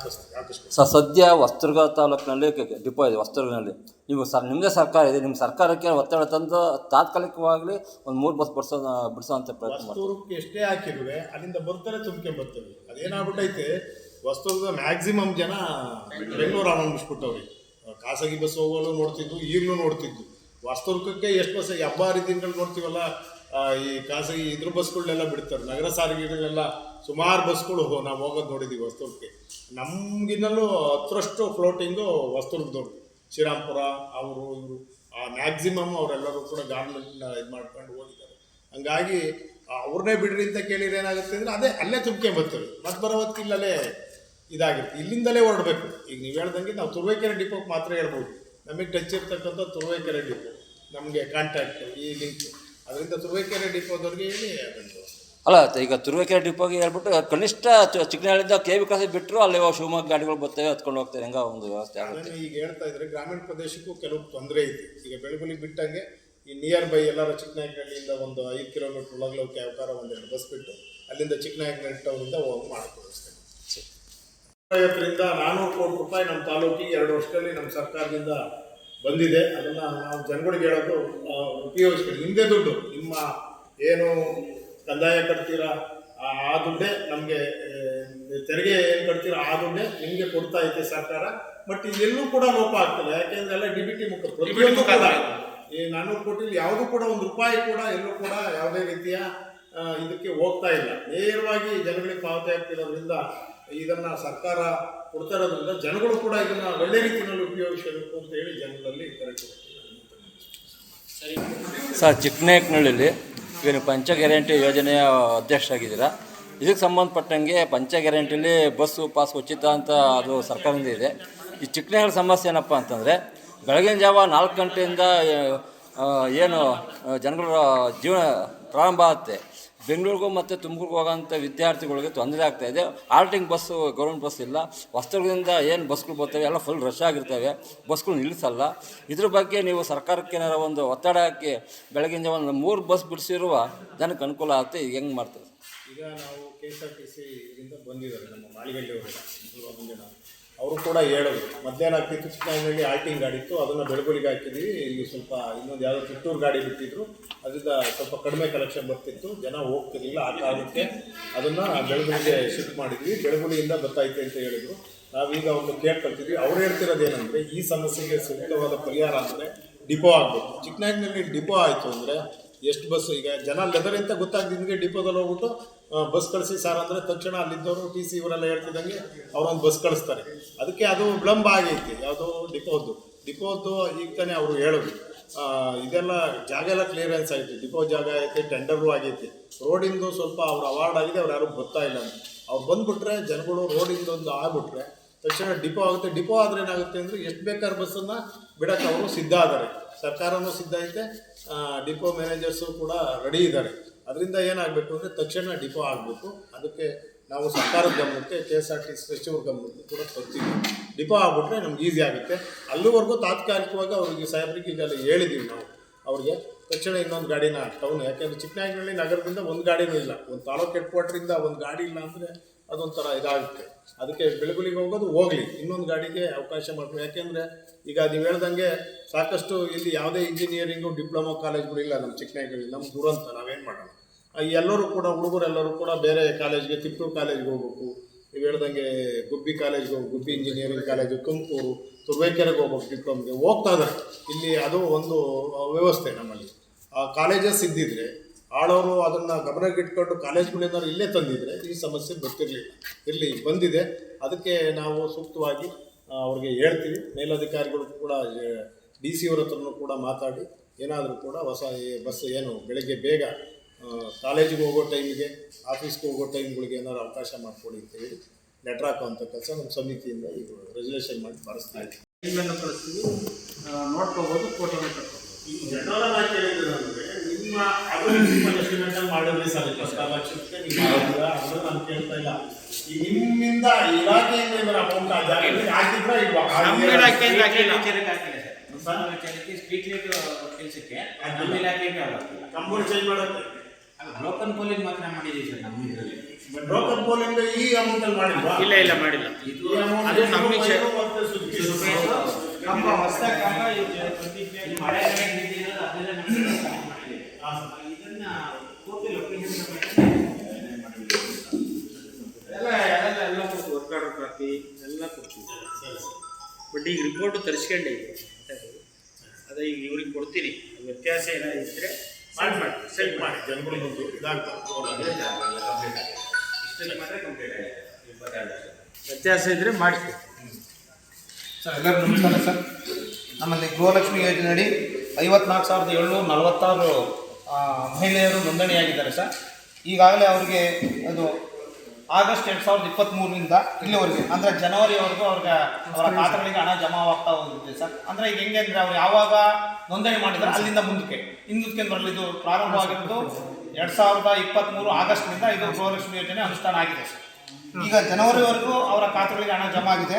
ಹಾಕಿಸ್ತೀವಿ ಹಾಕಿಸ್ತೀವಿ ಸ ಸದ್ಯ ವಸ್ತ್ರಗ ತಾಲೂಕಿನಲ್ಲಿ ಡಿಪೋ ಇದೆ ವಸ್ತ್ರಗಳಲ್ಲಿ ನೀವು ಸರ್ ನಿಮ್ಮದೇ ಸರ್ಕಾರ ಇದೆ ನಿಮ್ಮ ಸರ್ಕಾರಕ್ಕೆ ಒತ್ತಡ ತಂದು ತಾತ್ಕಾಲಿಕವಾಗಲಿ ಒಂದು ಮೂರು ಬಸ್ ಬಿಡಿಸೋ ಬಿಡಿಸೋಂಥ ಪ್ರಯತ್ನ ಮಾಡಿ ವಸ್ತೂರಕ್ಕೆ ಎಷ್ಟೇ ಹಾಕಿರುವೆ, ಅಲ್ಲಿಂದ ಬರ್ತಾರೆ ತುಂಬಿಕೆ ಬರ್ತೀವಿ. ಅದೇನಾಗ್ಬಿಟ್ಟೈತೆ ವಸ್ತುದ ಮ್ಯಾಕ್ಸಿಮಮ್ ಜನ ಬೆಂಗಳೂರು ಅವಲಂಬಿಸ್ಬಿಟ್ಟವ್ರಿ ಖಾಸಗಿ ಬಸ್ ಹೋಗೋಲು ನೋಡ್ತಿದ್ದು ಈಗಲೂ ನೋಡ್ತಿದ್ದು ವಸ್ತುರ್ಗಕ್ಕೆ ಎಷ್ಟು ಬಸ್, ಈ ಹಬ್ಬ ಹರಿದಿನಗಳು ನೋಡ್ತೀವಲ್ಲ ಈ ಖಾಸಗಿ ಇದ್ರ ಬಸ್ಗಳನ್ನೆಲ್ಲ ಬಿಡ್ತಾರೆ. ನಗರ ಸಾರಿಗೆಗಳೆಲ್ಲ ಸುಮಾರು ಬಸ್ಗಳು ನಾವು ಹೋಗೋದು ನೋಡಿದ್ದೀವಿ ವಸ್ತುರ್ಗೆ ನಮಗಿನ್ನಲ್ಲೂ ಹತ್ತರಷ್ಟು ಫ್ಲೋಟಿಂಗು ವಸ್ತುರ್ಗದವ್ರು ಶ್ರೀರಾಮ್ಪುರ, ಅವರು ಇವರು ಮ್ಯಾಕ್ಸಿಮಮ್ ಅವರೆಲ್ಲರೂ ಕೂಡ ಗಾರ್ಮೆಂಟ್ನ ಇದು ಮಾಡ್ಕೊಂಡು ಹೋಗಿದ್ದಾರೆ. ಹಂಗಾಗಿ ಅವ್ರನ್ನೇ ಬಿಡ್ರಿ ಅಂತ ಕೇಳಿದ್ರೆ ಏನಾಗುತ್ತೆ ಅಂದರೆ ಅದೇ ಅಲ್ಲೇ ತುಂಬ್ಕೆ ಬರ್ತೀವಿ ಮತ್ತೆ ಬರೋ ಹೊತ್ತಿಗೆ ಇಲ್ಲಲ್ಲೇ ಇದಾಗಿರುತ್ತೆ. ಇಲ್ಲಿಂದಲೇ ಹೊರಡಬೇಕು. ಈಗ ನೀವು ಹೇಳ್ದಂಗೆ ನಾವು ತುರುವೇಕೆರೆ ಡಿಪೋಗೆ ಮಾತ್ರ ಹೇಳ್ಬೋದು. ನಮಗೆ ಟಚ್ ಇರ್ತಕ್ಕಂಥ ತುರುವೇಕೆರೆ ಡಿಪೋ ನಮಗೆ ಕಾಂಟ್ಯಾಕ್ಟ್ ಈ ಲಿಂಕ್ ಅದರಿಂದ ತುರುವೇಕೆರೆ ಡಿಪೋದವ್ರಿಗೆ ಹೇಳಿ ಅದನ್ನು ಅಲ್ಲ ಈಗ ತುರುವೇಕೆರೆ ಡಿಪೋಗೆ ಹೇಳ್ಬಿಟ್ಟು ಕನಿಷ್ಠ ಚಿಕ್ಕನಹಳ್ಳಿಯಿಂದ ಕೆ ವಿ ಕ್ರಾಸಿಗೆ ಬಿಟ್ಟರು ಅಲ್ಲಿ ಶಿವಮೊಗ್ಗ ಗಾಡಿಗಳು ಬರ್ತವೆ ಹತ್ಕೊಂಡು ಹೋಗ್ತಾರೆ. ಹೆಂಗ ಒಂದು ವ್ಯವಸ್ಥೆ ಆಗುತ್ತೆ. ಈಗ ಹೇಳ್ತಾ ಇದ್ರೆ ಗ್ರಾಮೀಣ ಪ್ರದೇಶಕ್ಕೂ ಕೆಲವು ತೊಂದರೆ ಐತಿ ಈಗ ಬೆಳಗುಲಿ ಬಿಟ್ಟಂಗೆ ಈ ನಿಯರ್ ಬೈ ಎಲ್ಲರೂ ಚಿಕ್ಕನಾಯಕನಹಳ್ಳಿಯಿಂದ ಒಂದು ಐದು ಕಿಲೋಮೀಟರ್ ಒಳಗೆ ಯಾವಕಾರ ಒಂದೆರಡು ಬಸ್ ಬಿಟ್ಟು ಅಲ್ಲಿಂದ ಚಿಕ್ಕನಾಯಕನಹಳ್ಳಿ ಟೌನಿಂದ ಹೋಗಿ ಮಾಡಿಕೊಡಿಸ್ತೇನೆ ಐವತ್ತರಿಂದ ನಾನ್ನೂರು ಕೋಟಿ ರೂಪಾಯಿ ನಮ್ಮ ತಾಲೂಕಿಗೆ ಎರಡು ವರ್ಷದಲ್ಲಿ ನಮ್ಮ ಸರ್ಕಾರದಿಂದ ಬಂದಿದೆ. ಅದನ್ನು ನಾವು ಜನಗಳಿಗೆ ಹೇಳೋದು ಉಪಯೋಗಿಸ್ಕೊಳ್ಳಿ ನಿಮ್ಮದೇ ದುಡ್ಡು. ನಿಮ್ಮ ಏನು ಕಂದಾಯ ಕಟ್ತೀರಾ? ಆ ದುಡ್ಡೇ ನಮಗೆ ತೆರಿಗೆ ಏನು ಕಟ್ತೀರಾ? ಆ ದುಡ್ಡೇ ನಿಮಗೆ ಕೊಡ್ತಾ ಐತೆ ಸರ್ಕಾರ. ಬಟ್ ಇದೆಲ್ಲೂ ಕೂಡ ಲೋಪ ಆಗ್ತಿಲ್ಲ ಯಾಕೆಂದ್ರೆ ಎಲ್ಲ ಡಿ ಬಿ ಟಿ ಮುಖ ಪ್ರತಿಯೊಂದು ಕೂಡ ಈ ನಾನ್ನೂರು ಕೋಟಿಲಿ ಯಾವುದೂ ಕೂಡ ಒಂದು ರೂಪಾಯಿ ಕೂಡ ಎಲ್ಲೂ ಕೂಡ ಯಾವುದೇ ರೀತಿಯ ಇದಕ್ಕೆ ಹೋಗ್ತಾ ಇಲ್ಲ. ನೇರವಾಗಿ ಜನಗಳಿಗೆ ಪಾವತಿ ಆಗ್ತಿರೋದ್ರಿಂದ ಇದನ್ನ ಸರ್ಕಾರ ಕೊಡ್ತಾ ಇರೋದ್ರಿಂದ ಜನಗಳು ಕೂಡ ಇದನ್ನ ಒಳ್ಳೆ ರೀತಿಯಲ್ಲಿ ಉಪಯೋಗಿಸಬೇಕು ಅಂತ ಹೇಳಿ ಜನರಲ್ಲಿ ಕರೆ ಸರ್ ಚಿಕ್ಕನಾಯಕನಹಳ್ಳಿಲಿ ಈಗ ಪಂಚ ಗ್ಯಾರಂಟಿ ಯೋಜನೆಯ ಅಧ್ಯಕ್ಷರಾಗಿದ್ದೀರಾ? ಇದಕ್ಕೆ ಸಂಬಂಧಪಟ್ಟಂಗೆ ಪಂಚ ಗ್ಯಾರಂಟಿಲಿ ಬಸ್ಸು ಪಾಸ್ ಉಚಿತ ಅಂತ ಅದು ಸರ್ಕಾರದಿಂದ ಇದೆ. ಈ ಚಿಕ್ಕನಹಳ್ಳಿ ಸಮಸ್ಯೆ ಏನಪ್ಪ ಅಂತಂದರೆ, ಬೆಳಗಿನ ಜಾವ ನಾಲ್ಕು ಗಂಟೆಯಿಂದ ಏನು ಜನಗಳ ಜೀವನ ಪ್ರಾರಂಭ ಆಗುತ್ತೆ. ಬೆಂಗಳೂರಿಗೂ ಮತ್ತು ತುಮಕೂರಿಗೆ ಹೋಗೋಂಥ ವಿದ್ಯಾರ್ಥಿಗಳಿಗೆ ತೊಂದರೆ ಆಗ್ತಾ ಇದೆ. ಆಲ್ಟಿಂಗ್ ಬಸ್ಸು ಗೌರ್ಮೆಂಟ್ ಬಸ್ ಇಲ್ಲ. ವಸ್ತುಗಳಿಂದ ಏನು ಬಸ್ಗಳು ಬರ್ತವೆ, ಎಲ್ಲ ಫುಲ್ ರಶ್ ಆಗಿರ್ತವೆ. ಬಸ್ಗಳು ನಿಲ್ಲಿಸಲ್ಲ. ಇದ್ರ ಬಗ್ಗೆ ನೀವು ಸರ್ಕಾರಕ್ಕೆ ಏನಾರ ಒಂದು ಒತ್ತಡ ಹಾಕಿ ಬೆಳಗಿನ ಒಂದು ಮೂರು ಬಸ್ ಬಿಡಿಸಿರುವ ಜನಕ್ಕೆ ಅನುಕೂಲ ಆಗುತ್ತೆ. ಈಗ ಹೆಂಗೆ ಮಾಡ್ತಾರೆ? ಈಗ ನಾವು K S R T C ಇದರಿಂದ ಬಂದಿದ್ದಾರೆ ನಮ್ಮ ನಾವು ಅವರು ಕೂಡ ಹೇಳೋದು. ಮಧ್ಯಾಹ್ನ ಆಗ್ತಿತ್ತು ಚಿಕ್ಕನಹಳ್ಳಿ ಆಲ್ಟಿಂಗ್ ಗಾಡಿ ಇತ್ತು. ಅದನ್ನು ಬೆಳಗುಲಿಗೆ ಹಾಕಿದ್ವಿ. ಇಲ್ಲಿ ಸ್ವಲ್ಪ ಇನ್ನೊಂದು ಯಾವುದೋ ಚಿತ್ತೂರು ಗಾಡಿ ಬಿಟ್ಟಿದ್ರು. ಅದರಿಂದ ಸ್ವಲ್ಪ ಕಡಿಮೆ ಕಲೆಕ್ಷನ್ ಬರ್ತಿತ್ತು. ಜನ ಹೋಗ್ತಿರ್ಲಿಲ್ಲ. ಆ ಕಾರಣಕ್ಕೆ ಅದನ್ನು ಬೆಳಗುಲಿಗೆ ಶಿಫ್ಟ್ ಮಾಡಿದ್ವಿ. ಬೆಳಗುಲಿಯಿಂದ ಬರ್ತೈತೆ ಅಂತ ಹೇಳಿದರು. ನಾವೀಗ ಒಂದು ಕೇಳ್ಕೊಳ್ತಿದ್ವಿ ಅವ್ರು ಹೇಳ್ತಿರೋದು ಏನಂದರೆ, ಈ ಸಮಸ್ಯೆಗೆ ಸೂಕ್ತವಾದ ಪರಿಹಾರ ಅಂದರೆ ಡಿಪೋ ಆಗಬೇಕು. ಚಿಕ್ಕನಾಗಿನಲ್ಲಿ ಡಿಪೋ ಆಯಿತು ಅಂದರೆ, ಎಷ್ಟು ಬಸ್ ಈಗ ಜನ ಲೆದರ್ ಅಂತ ಗೊತ್ತಾಗ್ದಿದ್ದಂಗೆ ಡಿಪೋದಲ್ಲಿ ಹೋಗ್ಬಿಟ್ಟು ಬಸ್ ಕಳಿಸಿ ಸರ್ ಅಂದರೆ ತಕ್ಷಣ ಅಲ್ಲಿದ್ದವರು ಟಿ ಸಿ ಇವರೆಲ್ಲ ಹೇಳ್ತಿದ್ದಂಗೆ ಅವರೊಂದು ಬಸ್ ಕಳಿಸ್ತಾರೆ. ಅದಕ್ಕೆ ಅದು ವಿಳಂಬ ಆಗೈತಿ. ಯಾವುದೋ ಡಿಪೋದ್ದು. ಡಿಪೋದ್ದು ಈಗ ತಾನೇ ಅವರು ಹೇಳೋದು. ಇದೆಲ್ಲ ಜಾಗ ಎಲ್ಲ ಕ್ಲಿಯರೆನ್ಸ್ ಆಗೈತಿ. ಡಿಪೋ ಜಾಗ ಐತೆ ಟೆಂಡರು ಆಗೈತಿ. ರೋಡಿಂದು ಸ್ವಲ್ಪ ಅವ್ರು ಅವಾರ್ಡ್ ಆಗಿದೆ, ಅವ್ರು ಯಾರು ಬರ್ತಾ ಇಲ್ಲ ಅಂತ. ಅವ್ರು ಬಂದ್ಬಿಟ್ರೆ ಜನಗಳು ರೋಡಿಂದ ಒಂದು ಆಗ್ಬಿಟ್ರೆ ತಕ್ಷಣ ಡಿಪೋ ಆಗುತ್ತೆ. ಡಿಪೋ ಆದ್ರೆ ಏನಾಗುತ್ತೆ ಅಂದರೆ ಎಷ್ಟು ಬೇಕಾದ್ರೆ ಬಸ್ಸನ್ನು ಬಿಡೋಕ್ಕೆ ಅವರು ಸಿದ್ಧ ಇದ್ದಾರೆ. ಸರ್ಕಾರನೂ ಸಿದ್ಧ ಐತೆ. ಡಿಪೋ ಮ್ಯಾನೇಜರ್ಸು ಕೂಡ ರೆಡಿ ಇದ್ದಾರೆ. ಅದರಿಂದ ಏನಾಗಬೇಕು ಅಂದರೆ ತಕ್ಷಣ ಡಿಪೋ ಆಗಬೇಕು. ಅದಕ್ಕೆ ನಾವು ಸರ್ಕಾರದ ಗಮನಕ್ಕೆ K S R T C ಸಚಿವರ ಗಮನಕ್ಕೆ ಕೂಡ ತರ್ತೀವಿ ಡಿಪೋ ಆಗಿಬಿಟ್ರೆ ನಮ್ಗೆ ಈಸಿ ಆಗುತ್ತೆ. ಅಲ್ಲಿವರೆಗೂ ತಾತ್ಕಾಲಿಕವಾಗಿ ಅವ್ರಿಗೆ ಸಾಹೇಬ್ರಿಗೆ ಈಗಲ್ಲ ಹೇಳಿದ್ದೀವಿ ನಾವು. ಅವ್ರಿಗೆ ತಕ್ಷಣ ಇನ್ನೊಂದು ಗಾಡಿನ ಟೌನ್ ಯಾಕೆಂದ್ರೆ ಚಿಕ್ಕನಾಯಕನಹಳ್ಳಿ ನಗರದಿಂದ ಒಂದು ಗಾಡಿನೂ ಇಲ್ಲ. ಒಂದು ತಾಲೂಕು ಹೆಡ್ ಕ್ವಾರ್ಟ್ರಿಂದ ಒಂದು ಗಾಡಿ ಇಲ್ಲ ಅಂದರೆ ಅದೊಂಥರ ಇದಾಗುತ್ತೆ. ಅದಕ್ಕೆ ಬೆಳಗುಲಿಗೆ ಹೋಗೋದು ಹೋಗಲಿ. ಇನ್ನೊಂದು ಗಾಡಿಗೆ ಅವಕಾಶ ಮಾಡ್ಬೇಕು ಯಾಕೆಂದರೆ ಈಗ ನೀವು ಹೇಳ್ದಂಗೆ ಸಾಕಷ್ಟು ಇಲ್ಲಿ ಯಾವುದೇ ಇಂಜಿನಿಯರಿಂಗು ಡಿಪ್ಲೊಮಾ ಕಾಲೇಜ್ಗಳು ಇಲ್ಲ ನಮ್ಮ ಚಿಕ್ಕನಾಯಕನಹಳ್ಳಿ ನಮ್ಮ ದುರಂತ, ನಾವೇನು ಮಾಡೋಣ ಎಲ್ಲರೂ ಕೂಡ, ಹುಡುಗರೆಲ್ಲರೂ ಕೂಡ ಬೇರೆ ಕಾಲೇಜ್ಗೆ ತಿಪ್ಪೂರು ಕಾಲೇಜ್ಗೆ ಹೋಗ್ಬೇಕು. ನೀವು ಹೇಳ್ದಂಗೆ ಗುಬ್ಬಿ ಕಾಲೇಜ್ಗೆ ಹೋಗಿ ಗುಬ್ಬಿ ಇಂಜಿನಿಯರಿಂಗ್ ಕಾಲೇಜು ತುಮಕೂರು, ತುರುವೇಕೆರೆಗೆ ಹೋಗ್ಬೇಕು ಡಿಪ್ಲೊಮ್ಗೆ ಹೋಗ್ತಾ ಇದ್ದಾರೆ. ಇಲ್ಲಿ ಅದು ಒಂದು ವ್ಯವಸ್ಥೆ ನಮ್ಮಲ್ಲಿ. ಆ ಕಾಲೇಜಸ್ ಇದ್ದಿದ್ರೆ ಆಳವರು ಅದನ್ನು ಗಮನಕ್ಕಿಟ್ಕೊಂಡು ಕಾಲೇಜ್ಗಳೇನಾದ್ರು ಇಲ್ಲೇ ತಂದಿದ್ರೆ ಈ ಸಮಸ್ಯೆ ಗೊತ್ತಿರಲಿಲ್ಲ. ಇರಲಿ ಬಂದಿದೆ. ಅದಕ್ಕೆ ನಾವು ಸೂಕ್ತವಾಗಿ ಅವ್ರಿಗೆ ಹೇಳ್ತೀವಿ. ಮೇಲಧಿಕಾರಿಗಳು ಕೂಡ ಡಿ ಸಿ ಅವ್ರ ಹತ್ರನೂ ಕೂಡ ಮಾತಾಡಿ ಏನಾದರೂ ಕೂಡ ಹೊಸ ಈ ಬಸ್ ಏನು ಬೆಳಗ್ಗೆ ಬೇಗ ಕಾಲೇಜಿಗೆ ಹೋಗೋ ಟೈಮಿಗೆ ಆಫೀಸ್ಗೆ ಹೋಗೋ ಟೈಮ್ಗಳಿಗೆ ಏನಾದ್ರು ಅವಕಾಶ ಮಾಡಿಕೊಡಿ ಅಂತ ಹೇಳಿ ಲೆಟ್ರ್ ಹಾಕುವಂಥ ಕೆಲಸ ನಮ್ಮ ಸಮಿತಿಯಿಂದ ಈಗ ರೆಸಲ್ಯೂಷನ್ ಮಾಡಿ ಬರೆಸ್ತಾ ಇದ್ದೀವಿ ಕಳಿಸ್ತೀವಿ. ನೋಡ್ಕೋಬೋದು ಫೋಟೋನ ಕಟ್ಕೋಬೋದು ನಿಮ್ಮ ನಿಮ್ಮ ಎಸ್ಟಿಮೇಷನ್ ಮಾಡಿದ್ರಿ ಸರ್ ಲಕ್ಷಕ್ಕೆ ನಾನು ಕೇಳ್ತಾ ಇಲ್ಲ. ಈ ನಿಮ್ಮಿಂದ ಇಲಾಖೆಯಿಂದ ಏನಾರ ಅಮೌಂಟ್ ಆ ಜಾಗಕ್ಕೆ ಹಾಕಿದ್ರ ಇಲ್ವಾ ನಮ್ಮ ನಮ್ಮ ಸ್ಟ್ರೀಟ್ ಲೈಟ್ ಕೆಲಸಕ್ಕೆ ನಮ್ಮ ಕಂಪೌಂಡ್ ಚೇಂಜ್ ಮಾಡುತ್ತೆ ಬ್ರೋಕನ್ ಪೋಲಿಂಗ್ ಮಾತ್ರ ಮಾಡಿದ್ದೀವಿ ಸರ್ ನಮ್ಮ ಇದರಲ್ಲಿ. ಬ್ರೋಕನ್ ಪೋಲಿಂಗ್ ಈ ಅಮೌಂಟ್ ಅಲ್ಲಿ ಮಾಡಿಲ್ವಾ? ಇಲ್ಲ ಇಲ್ಲ ಮಾಡಿಲ್ಲ. ಇದು ಅದು ನಮ್ಮ ಸುದ್ದಿ ಕಂಬ ಹೊಸದಾಗಿ ಕಂಬ ಮಳೆ ಅದೆಲ್ಲ ನಮಗೆ ಮಾಡಿದ್ದೀವಿ ಹಾ, ಸರ್. ಇದನ್ನ ಪೂರ್ತಿ ಲೊಕೇಶನ್ ಎಲ್ಲ ಎಲ್ಲ ಎಲ್ಲ ಕೊಡ್ತೀವಿ ವರ್ಕ್ ಆರ್ಡರ್ ಕಾಪಿ ಎಲ್ಲ ಕೊಡ್ತೀವಿ. ಬಟ್ ಈಗ ರಿಪೋರ್ಟ್ ತರಿಸ್ಕೊಂಡೆ ಈಗ. ಅದೇ ಈಗ ಇವ್ರಿಗೆ ಕೊಡ್ತೀನಿ. ವ್ಯತ್ಯಾಸ ಏನಾದ್ರು ಇದ್ರೆ ಮಾಡಿ ಮಾಡಿ ಸೆಟ್ ಮಾಡಿ. ಜನಗಳಿಗೊಂದು ಬಂದು ಇದಾಗ್ತದೆ ಇಷ್ಟಲ್ಲಿ ಮಾತ್ರ ಕಂಪ್ಲೀಟ್ ಆಗಿದೆ. ವ್ಯತ್ಯಾಸ ಇದ್ರೆ ಮಾಡಿ ಸರ್ ಎಲ್ಲರಿಗೂ ನಮಸ್ಕಾರ ಸರ್. ನಮ್ಮಲ್ಲಿ ಗೃಹಲಕ್ಷ್ಮಿ ಯೋಜನೆಯಡಿ ಐವತ್ನಾಲ್ಕು ಸಾವಿರದ ಏಳ್ನೂರ ನಲವತ್ತಾರು ಮಹಿಳೆಯರು ನೋಂದಣಿಯಾಗಿದ್ದಾರೆ ಸರ್. ಈಗಾಗಲೇ ಅವರಿಗೆ ಅದು ಆಗಸ್ಟ್ ಎರಡು ಸಾವಿರದ ಇಪ್ಪತ್ತ್ಮೂರರಿಂದ ಇಲ್ಲಿವರೆಗೆ ಅಂದರೆ ಜನವರಿವರೆಗೂ ಅವ್ರಿಗೆ ಅವರ ಖಾತೆಗಳಿಗೆ ಹಣ ಜಮಾವಾಗ್ತಾ ಹೋಗಿದೆ ಸರ್. ಅಂದರೆ ಈಗ ಹೆಂಗೆ ಅಂದರೆ ಅವ್ರು ಯಾವಾಗ ನೋಂದಣಿ ಮಾಡಿದ್ದಾರೆ ಅಲ್ಲಿಂದ ಮುಂದಕ್ಕೆ. ಹಿಂದಕ್ಕೆ ಬರಲಿ ಇದು ಪ್ರಾರಂಭವಾಗಿರೋದು ಎರಡು ಸಾವಿರದ ಇಪ್ಪತ್ತ್ಮೂರು ಆಗಸ್ಟ್ನಿಂದ ಇದು ಗೃಹಲಕ್ಷ್ಮಿ ಯೋಜನೆ ಅನುಷ್ಠಾನ ಆಗಿದೆ ಸರ್. ಈಗ ಜನವರಿವರೆಗೂ ಅವರ ಖಾತೆಗಳಿಗೆ ಹಣ ಜಮಾ ಆಗಿದೆ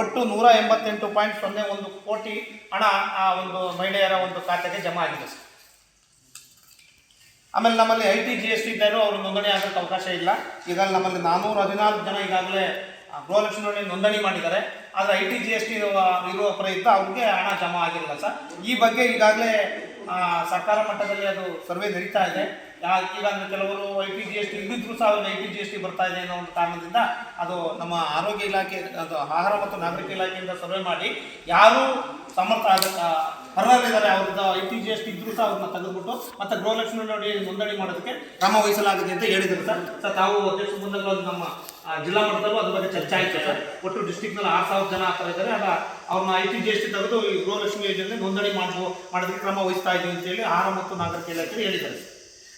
ಒಟ್ಟು ನೂರ ಎಂಬತ್ತೆಂಟು ಪಾಯಿಂಟ್ ಸೊನ್ನೆ ಒಂದು ಕೋಟಿ ಹಣ ಆ ಒಂದು ಮಹಿಳೆಯರ ಒಂದು ಖಾತೆಗೆ ಜಮಾ ಆಗಿದೆ ಸರ್. ಆಮೇಲೆ ನಮ್ಮಲ್ಲಿ I T G S T ಇದ್ದರೂ ಅವರು ನೋಂದಣಿ ಆಗೋಕ್ಕೆ ಅವಕಾಶ ಇಲ್ಲ. ಈಗಾಗಲೇ ನಮ್ಮಲ್ಲಿ ನಾನ್ನೂರ ಹದಿನಾಲ್ಕು ಜನ ಈಗಾಗಲೇ ಆ, ಗೃಹಲಕ್ಷ್ಮಿ ಯೋಜನೆ ನೋಂದಣಿ ಮಾಡಿದ್ದಾರೆ. ಆದರೆ I T G S T ಇರುವ ಪ್ರಯತ್ನ ಅವ್ರಿಗೆ ಹಣ ಜಮಾ ಆಗಿರಲ್ಲ ಸರ್. ಈ ಬಗ್ಗೆ ಈಗಾಗಲೇ ಸರ್ಕಾರ ಮಟ್ಟದಲ್ಲಿ ಅದು ಸರ್ವೆ ನಡೀತಾ ಇದೆ. ಯಾ- ಈಗ ಅಂದ್ರೆ ಕೆಲವರು I T G S T ಇಲ್ಲಿದ್ರು ಸಹ ಅವ್ರಿಗೆ I T G S T ಬರ್ತಾ ಇದೆ ಅನ್ನೋ ಒಂದು ಕಾರಣದಿಂದ ಅದು ನಮ್ಮ ಆರೋಗ್ಯ ಇಲಾಖೆ ಅದು ಆಹಾರ ಮತ್ತು ನಾಗರಿಕ ಇಲಾಖೆಯಿಂದ ಸರ್ವೆ ಮಾಡಿ ಯಾರು ಸಮರ್ಥ ಅರ್ಹರಿದ್ದಾರೆ ಅವ್ರದ್ದು I T G S T ಇದ್ರೂ ಸಹ ಅವ್ರನ್ನ ತೆಗೆದುಬಿಟ್ಟು ಮತ್ತೆ ಗೃಹಲಕ್ಷ್ಮಿ ನೋಡಿ ನೋಂದಣಿ ಮಾಡೋದಕ್ಕೆ ಕ್ರಮ ವಹಿಸಲಾಗಿದೆ ಅಂತ ಹೇಳಿದ್ರು ಸರ್. ಸರ್, ತಾವು ಅಧ್ಯಕ್ಷ ಒಂದು ನಮ್ಮ ಜಿಲ್ಲಾ ಮಟ್ಟದಲ್ಲೂ ಅದ್ರ ಬಗ್ಗೆ ಚರ್ಚೆ ಆಯ್ತು ಸರ್. ಒಟ್ಟು ಡಿಸ್ಟಿಕ್ನಲ್ಲಿ ಆರು ಸಾವಿರ ಜನ ಆ ಇದ್ದಾರೆ. ಅದ ಅವ್ರನ್ನ I T G S T ತೆಗೆದು ಈ ಗೃಹಲಕ್ಷ್ಮಿ ಯೋಜನೆ ನೋಂದಣಿ ಮಾಡುವ ಮಾಡೋದಕ್ಕೆ ಕ್ರಮ ವಹಿಸ್ತಾ ಇದ್ದೀವಿ ಅಂತೇಳಿ ಆಹಾರ ಮತ್ತು ನಾಗರಿಕ ಇಲಾಖೆ ಹೇಳಿದ್ದಾರೆ.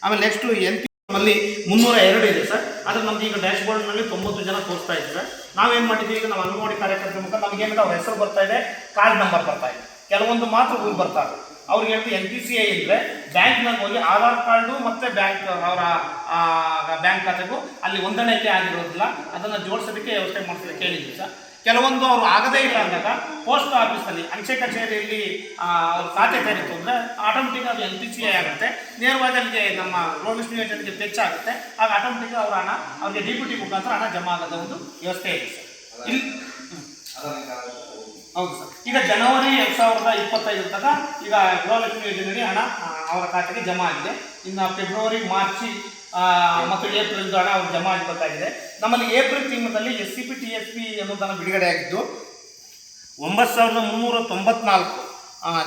ಆಮೇಲೆ ನೆಕ್ಸ್ಟ್ ಎನ್ ಪಿ ನಮ್ಮಲ್ಲಿ ಮುನ್ನೂರ ಎರಡು ಇದೆ ಸರ್. ಆದರೆ ನಮ್ದು ಈಗ ಡ್ಯಾಶ್ ಬೋರ್ಡ್ನಲ್ಲಿ ತೊಂಬತ್ತು ಜನ ತೋರಿಸ್ತಾ ಇದ್ದಾರೆ ನಾವೇನು ಮಾಡಿದ್ದೀವಿ ಈಗ ನಾವು ಅಂಗನವಾಡಿ ಕಾರ್ಯಕರ್ತರ ನಮ್ಗೆ ಏನಿದೆ? ಅವ್ರ ಹೆಸರು ಬರ್ತಾ ಇದೆ ಕಾರ್ಡ್ ನಂಬರ್ ಬರ್ತಾ ಇದೆ. ಕೆಲವೊಂದು ಮಾತ್ರ ಊರು ಬರ್ತಾರೆ. ಅವ್ರಿಗೆ ಹೇಳ್ತೀವಿ ಎನ್ ಪಿ ಸಿ ಐ ಇದ್ರೆ ಬ್ಯಾಂಕ್ನಾಗ ಹೋಗಿ ಆಧಾರ್ ಕಾರ್ಡು ಮತ್ತೆ ಬ್ಯಾಂಕ್ ಅವರ ಬ್ಯಾಂಕ್ ಖಾತೆಗೂ ಅಲ್ಲಿ ಹೊಂದಾಣಿಕೆ ಆಗಿರೋದಿಲ್ಲ. ಅದನ್ನು ಜೋಡಿಸೋದಕ್ಕೆ ವ್ಯವಸ್ಥೆ ಮಾಡಿಸೋದಕ್ಕೆ ಕೇಳಿದ್ವಿ ಸರ್. ಕೆಲವೊಂದು ಅವರು ಆಗದೇ ಇಲ್ಲ ಅಂದಾಗ ಪೋಸ್ಟ್ ಆಫೀಸಲ್ಲಿ ಅಂಚೆ ಕಚೇರಿಯಲ್ಲಿ ಅವ್ರ ಖಾತೆ ತೆರೀತು ಅಂದರೆ ಆಟೋಮೆಟಿಕ್ ಅದು ಎನ್ ಪಿ ಸಿ ಐ ಆಗುತ್ತೆ. ನೇರವಾಗಿ ಅಲ್ಲಿಗೆ ನಮ್ಮ ಗೃಹಲಕ್ಷ್ಮಿ ಯೋಜನೆಗೆ ವೆಚ್ಚ ಆಗುತ್ತೆ. ಆಗ ಆಟೋಮೆಟಿಕ್ ಅವರ ಹಣ, ಅವ್ರಿಗೆ ಡಿ ಬಿ ಟಿ ಮುಖಾಂತರ ಹಣ ಜಮಾ ಆಗೋದ ಒಂದು ವ್ಯವಸ್ಥೆ ಇದೆ ಸರ್. ಹೌದು ಸರ್. ಈಗ ಜನವರಿ ಎರಡು ಸಾವಿರದ ಇಪ್ಪತ್ತೈದು ತನಕ ಈಗ ಗೃಹಲಕ್ಷ್ಮಿ ಯೋಜನೆಯಲ್ಲಿ ಹಣ ಅವರ ಖಾತೆಗೆ ಜಮಾ ಆಗಿದೆ. ಇನ್ನು ಫೆಬ್ರವರಿ, ಮಾರ್ಚ್ ಮತ್ತು ಏಪ್ರಿಲ್ ಹಣ ಅವ್ರು ಜಮಾ ಆಗಬೇಕಾಗಿದೆ. ನಮ್ಮಲ್ಲಿ ಏಪ್ರಿಲ್ ತಿಂಗಳಲ್ಲಿ S C P, T S P ಅನ್ನೋದನ್ನು ಬಿಡುಗಡೆ ಆಗಿದ್ದು ಒಂಬತ್ತು ಸಾವಿರದ ಮುನ್ನೂರ ತೊಂಬತ್ನಾಲ್ಕು